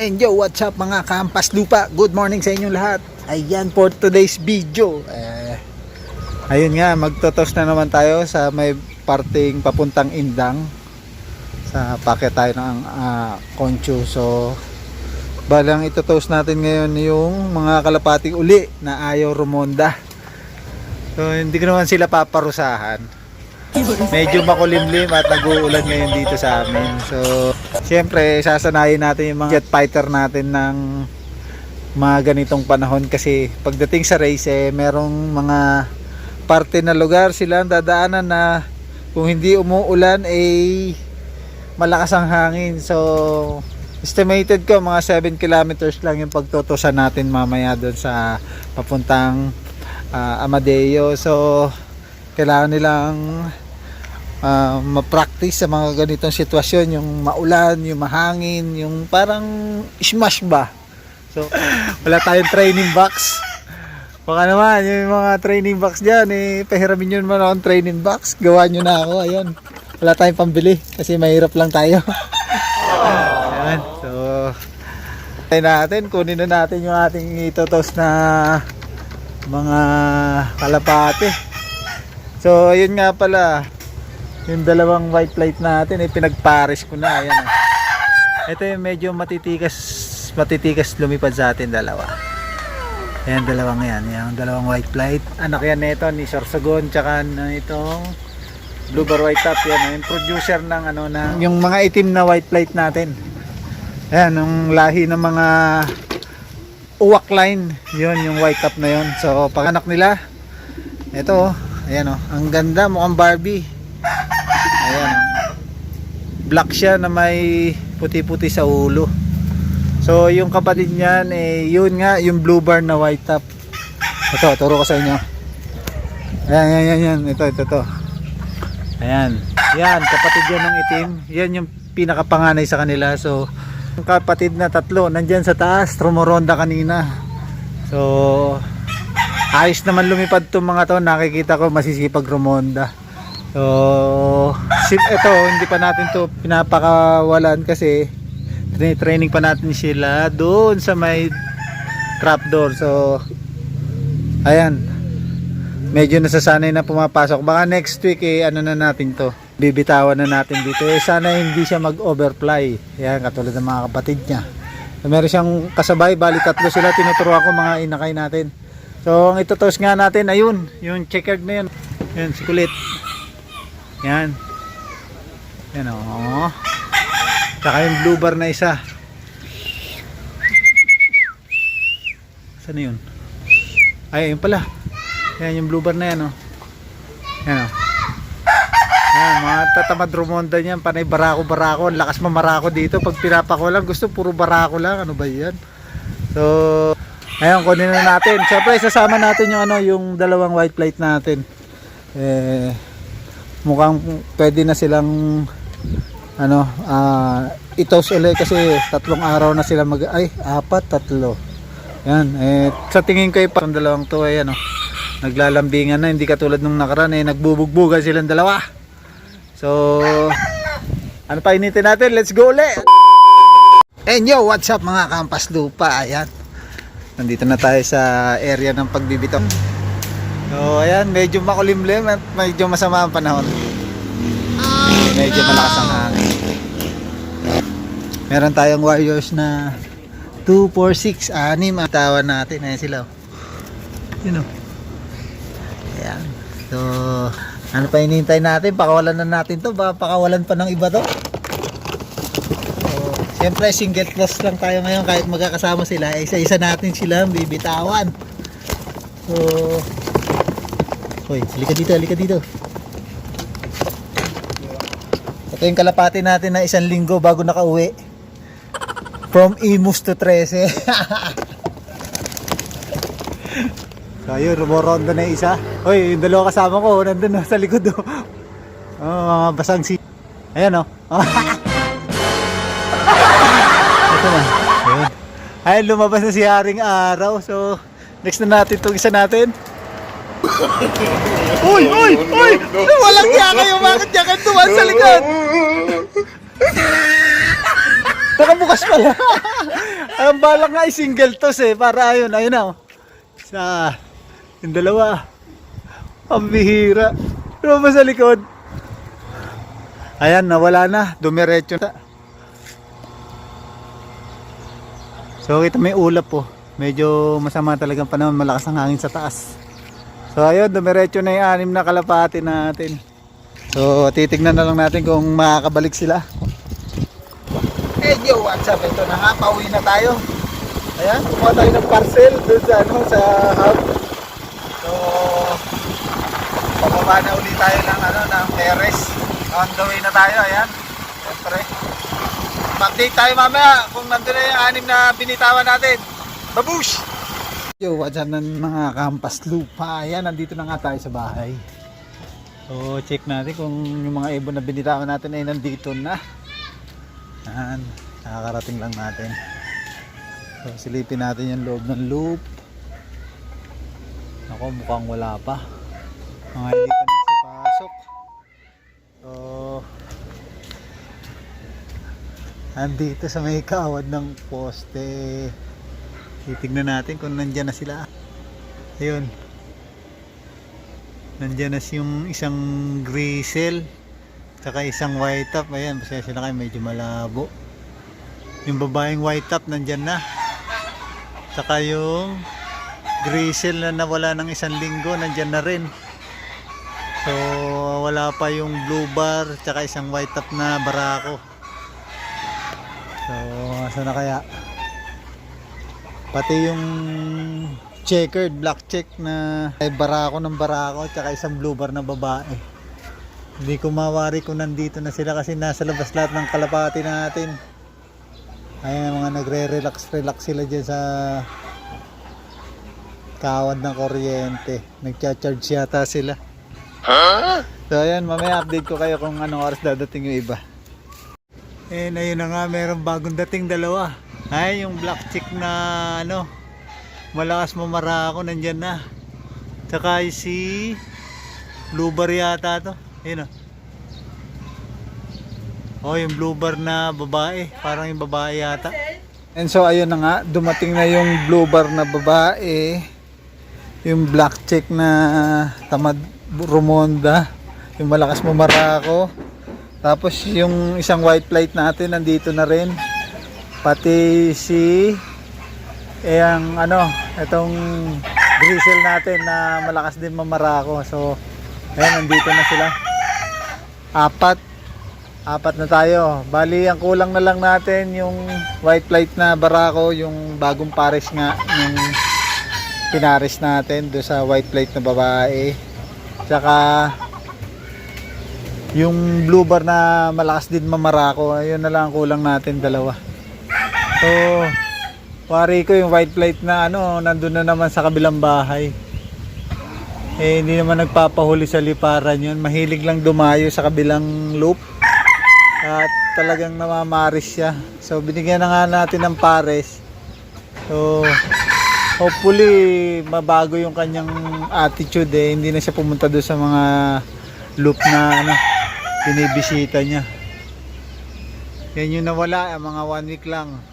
And yo, what's up mga kampas lupa? Good morning sa inyong lahat. Ayan for today's video. Eh, ayun nga, magtotos na naman tayo sa may parting papuntang Indang. Sa packet tayo ng uh, Concho. So, balang itotos natin ngayon yung mga kalapating uli na ayaw rumonda. So, hindi ko naman sila paparusahan medyo makulimlim at nag-uulan ngayon dito sa amin. So, siyempre, sasanayin natin yung mga jet fighter natin ng mga ganitong panahon kasi pagdating sa race, eh, merong mga parte na lugar sila dadaanan na kung hindi umuulan, eh, malakas ang hangin. So, estimated ko mga 7 kilometers lang yung pagtutusan natin mamaya doon sa papuntang ah, Amadeo. So, kailangan nilang uh, ma-practice sa mga ganitong sitwasyon yung maulan, yung mahangin, yung parang smash ba? So wala tayong training box. Baka naman yung mga training box dyan eh pahiramin nyo naman akong training box. Gawa nyo na ako ayan wala tayong pambili kasi mahirap lang tayo. Ayan so tayo natin kunin na natin yung ating itotos na mga kalapate. So, ayun nga pala. Yung dalawang white light natin, eh, pinagpares ko na. Ayan. oh. Ito yung medyo matitikas, matitikas lumipad sa atin dalawa. Ayan, dalawang yan. Yung dalawang white light. Anak yan nito ni Sorsogon, tsaka na itong blue bar white top. Yan, yung producer ng ano na, yung mga itim na white light natin. Ayan, yung lahi ng mga uwak line. Yun, yung white top na yun. So, pag anak nila, ito, oh, Ayan o, ang ganda mukhang Barbie. Ayan. Black siya na may puti-puti sa ulo. So yung kapatid niyan eh yun nga yung blue bar na white top. Ito, turo ko sa inyo. Ayan, ayan, ayan, ayan. Ito, ito, ito. Ayan. Yan, kapatid yan ng itim. Yan yung pinakapanganay sa kanila. So, yung kapatid na tatlo, nandyan sa taas, trumoronda kanina. So, ayos naman lumipad tong mga to nakikita ko masisipag rumonda so sim ito hindi pa natin to pinapakawalan kasi tra- training pa natin sila doon sa may trapdoor so ayan. Medyo nasasanay na pumapasok. Baka next week eh ano na natin to? Bibitawan na natin dito. Eh sana hindi siya mag overfly yan katulad ng mga kapatid niya. So, meron siyang kasabay. Bali tatlo sila. Tinuturuan ko mga inakay natin. So, ang itutos nga natin, ayun, yung checkered na yun. Yan, si kulit. Yan. Yan, o. Tsaka yung blue bar na isa. Saan yun? Ay, yun pala. Yan, yung blue bar na yan, o. Yan, o. Yan, mga tatamad rumonda niyan, panay barako-barako. Lakas mamarako dito. Pag pinapako lang, gusto puro barako lang. Ano ba yan? So, Ayun, kunin na natin. Siyempre, isasama natin yung ano, yung dalawang white plate natin. Eh, mukhang pwede na silang ano, ah, itos ulit kasi tatlong araw na sila mag ay, apat, tatlo. Yan, eh, sa tingin ko eh, parang dalawang to ay ano, naglalambingan na, hindi katulad nung nakaraan eh, nagbubugbugan silang dalawa. So, ano pa initin natin? Let's go ulit! And yo, what's up mga kampas lupa? Ayan. Nandito na tayo sa area ng pagbibitaw. So, ayan, medyo makulimlim at medyo masama ang panahon. Medyo malakas ang hangin. Meron tayong warriors na 2, 4, 6, 6 ang natin. Ayan sila. oh. Yun o. Ayan. So, ano pa hinihintay natin? Pakawalan na natin to. Baka pakawalan pa ng iba to. Siyempre, single class lang tayo ngayon kahit magkakasama sila. eh, Isa-isa natin sila bibitawan. So, Hoy, halika dito, halika dito. Ito yung kalapati natin na isang linggo bago nakauwi. From Imus to 13. so, yun, rumoronda na isa. Hoy, yung dalawa kasama ko, nandun na sa likod. Oh, oh mga basang si... Ayan oh. Ito na. Ayun. Ay, lumabas na si Haring Araw. So, next na natin itong isa natin. Uy, uy, uy! Walang niya kayo. Bakit niya kayo tuwan sa likod? Nakabukas pala. Ang balak nga ay single toss eh. Para ayun, ayun na oh. Isa. Yung dalawa. Ang bihira. Ano ba sa likod? Ayan, nawala na. Dumiretso na. So, kita may ulap po. Medyo masama talagang panahon. Malakas ang hangin sa taas. So, ayun, dumiretso na yung anim na kalapati natin. So, titignan na lang natin kung makakabalik sila. Hey, yo, what's up? Ito na nga, pauwi na tayo. Ayan, kumuha tayo ng parcel doon sa, ano, sa hub. So, pababa na uli tayo ng, ano, ng terrace. On the way na tayo, ayan. Siyempre. Update tayo mamaya kung nandun na yung anim na binitawan natin. Babush! Yo, what's up ng mga kampas lupa? Ayan, nandito na nga tayo sa bahay. So, check natin kung yung mga ibon na binitawan natin ay nandito na. Yan, nakakarating lang natin. So, silipin natin yung loob ng loop. Ako, mukhang wala pa. Mga hindi pa nagsipasok. So, andito sa may kawad ng poste. Titignan natin kung nandyan na sila. Ayun. Nandyan na yung isang grisel. Tsaka isang white top. Ayan, pasensya na kayo, medyo malabo. Yung babaeng white top, nandyan na. Tsaka yung grisel na nawala ng isang linggo, nandyan na rin. So, wala pa yung blue bar, tsaka isang white top na barako. So, saan na kaya? Pati yung checkered black check na ay barako ng barako tsaka isang blue bar na babae. Hindi ko mawari kung nandito na sila kasi nasa labas lahat ng kalapati natin. Ayan mga nagre-relax relax sila dyan sa kawad ng kuryente. Nagcha-charge yata sila. So ayan, mamaya update ko kayo kung anong oras dadating yung iba. Eh, ayun na nga, meron bagong dating dalawa. Ay, yung black chick na ano, malakas mamara ako, nandyan na. Tsaka yung si blue bar yata to. Ayun o. Oh, yung blue bar na babae. Parang yung babae yata. And so, ayun na nga. Dumating na yung blue bar na babae. Yung black chick na tamad rumonda. Yung malakas mamara ako. Tapos yung isang white flight natin nandito na rin. Pati si eh ang ano, itong grizzle natin na malakas din mamarako. So ayan nandito na sila. Apat. Apat na tayo. Bali ang kulang na lang natin yung white flight na barako, yung bagong pares nga yung pinares natin do sa white flight na babae. Tsaka yung blue bar na malakas din mamarako ayun na lang ang kulang natin dalawa so wari ko yung white flight na ano nandun na naman sa kabilang bahay. Eh hindi naman nagpapahuli sa liparan yun. Mahilig lang dumayo sa kabilang loop. At talagang namamaris siya. So binigyan na nga natin ng pares. So hopefully mabago yung kanyang attitude eh. Hindi na siya pumunta doon sa mga loop na ano binibisita niya. Yan yung nawala ang mga one week lang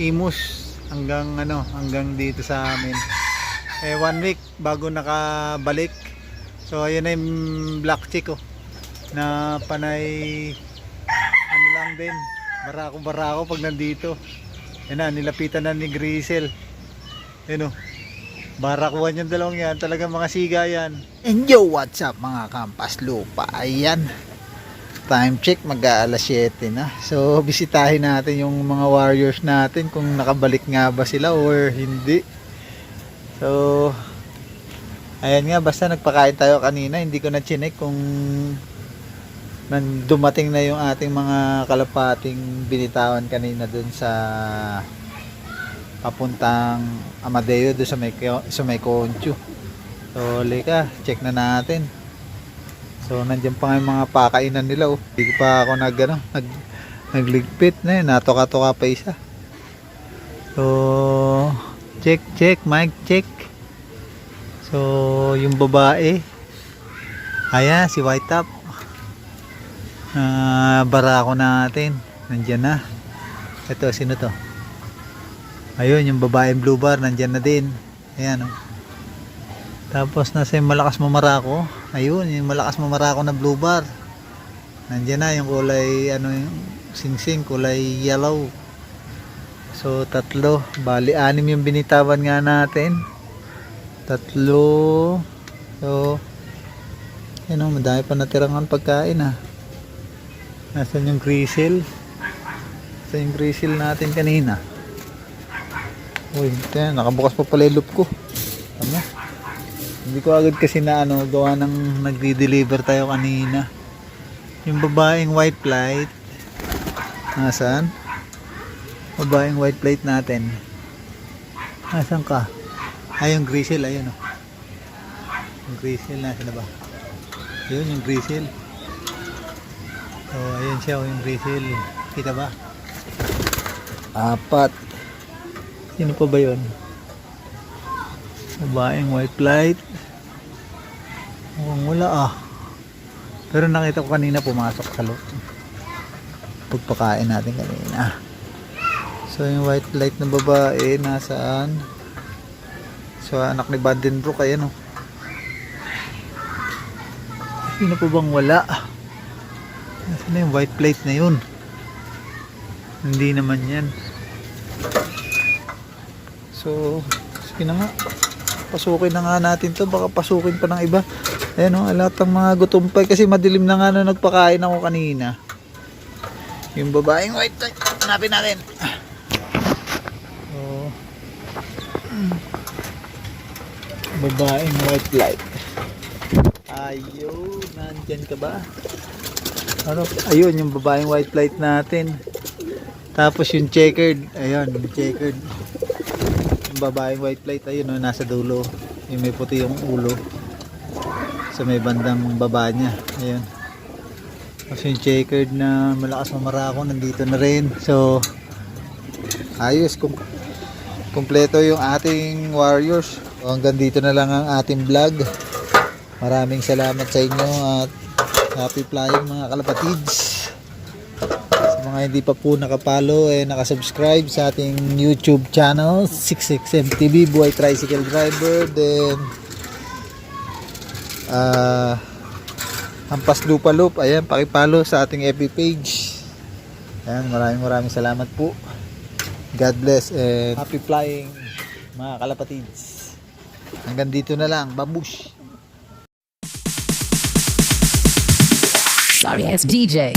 imus hanggang ano hanggang dito sa amin eh one week bago nakabalik so ayun na yung black chick oh na panay ano lang din barako barako pag nandito yan na nilapitan na ni Grisel yun oh Barakuan yung dalawang yan, talagang mga siga yan. And yo, what's up mga kampas lupa? Ayan. Time check, mag alas 7 na. So, bisitahin natin yung mga warriors natin kung nakabalik nga ba sila or hindi. So, ayan nga, basta nagpakain tayo kanina, hindi ko na chinek kung nan dumating na yung ating mga kalapating binitawan kanina dun sa papuntang Amadeo doon sa may sa may Concho. So, lika, check na natin. So, nandiyan pa nga yung mga pakainan nila oh. Hindi pa ako nag ano, nag nagligpit na yun, natoka-toka pa isa. So, check check, mic check. So, yung babae. Ayan, si White Top. Ah, barako natin. Nandiyan na. Ito, sino to? Ayun, yung babaeng blue bar, nandyan na din. Ayan, oh. Tapos nasa yung malakas mamarako. Ayun, yung malakas mamarako na blue bar. Nandyan na yung kulay, ano yung singsing, kulay yellow. So, tatlo. Bali, anim yung binitawan nga natin. Tatlo. So, yun o, madami pa natirangan pagkain ah. Nasaan yung grizzle? Nasaan yung grizzle natin kanina? Uy, ito nakabukas pa pala yung loop ko. Hindi ko agad kasi na ano, gawa ng nagdi-deliver tayo kanina. Yung babaeng white plate. Nasaan? Babaeng white plate natin. Nasaan ka? Ay, yung grizzle, ayun o. Yung grizzle, nasaan na ba? Yun, yung grizzle. Oh, ayun siya, oh, yung grizzle. Kita ba? Apat. Sino pa ba yun? Babaeng white plate. Mukhang wala ah. Pero nakita ko kanina pumasok sa loob. Pagpakain natin kanina. So yung white light na babae nasaan? So anak ni Vandenbroek ayan oh. Sino pa bang wala? Nasaan na yung white plate na yun? Hindi naman yan. So, sige na nga. Pasukin na nga natin to. Baka pasukin pa ng iba. Ayan o, lahat ng mga gutom pa. Kasi madilim na nga na nagpakain ako kanina. Yung babaeng white light. Hanapin natin. Mm. babaeng white light. Ayun, nandyan ka ba? Ano? Ayun, yung babaeng white light natin. Tapos yung checkered, ayun, yung checkered. Babaeng white plate, ayun, no, nasa dulo. Yung may puti yung ulo. Sa may bandang baba niya. Ayun. Tapos yung checkered na malakas mamarako, nandito na rin. So, ayos. Kum kumpleto yung ating warriors. So, hanggang dito na lang ang ating vlog. Maraming salamat sa inyo at happy flying mga kalapatids. Mga hindi pa po nakapalo eh nakasubscribe sa ating YouTube channel 66MTV Buhay Tricycle Driver. Then ah Hampas Lupa Loop. Ayan pakipalo sa ating FB page. Ayan maraming maraming salamat po. God bless and happy flying mga kalapatids. Hanggang dito na lang. Babush! Sorry ass DJ.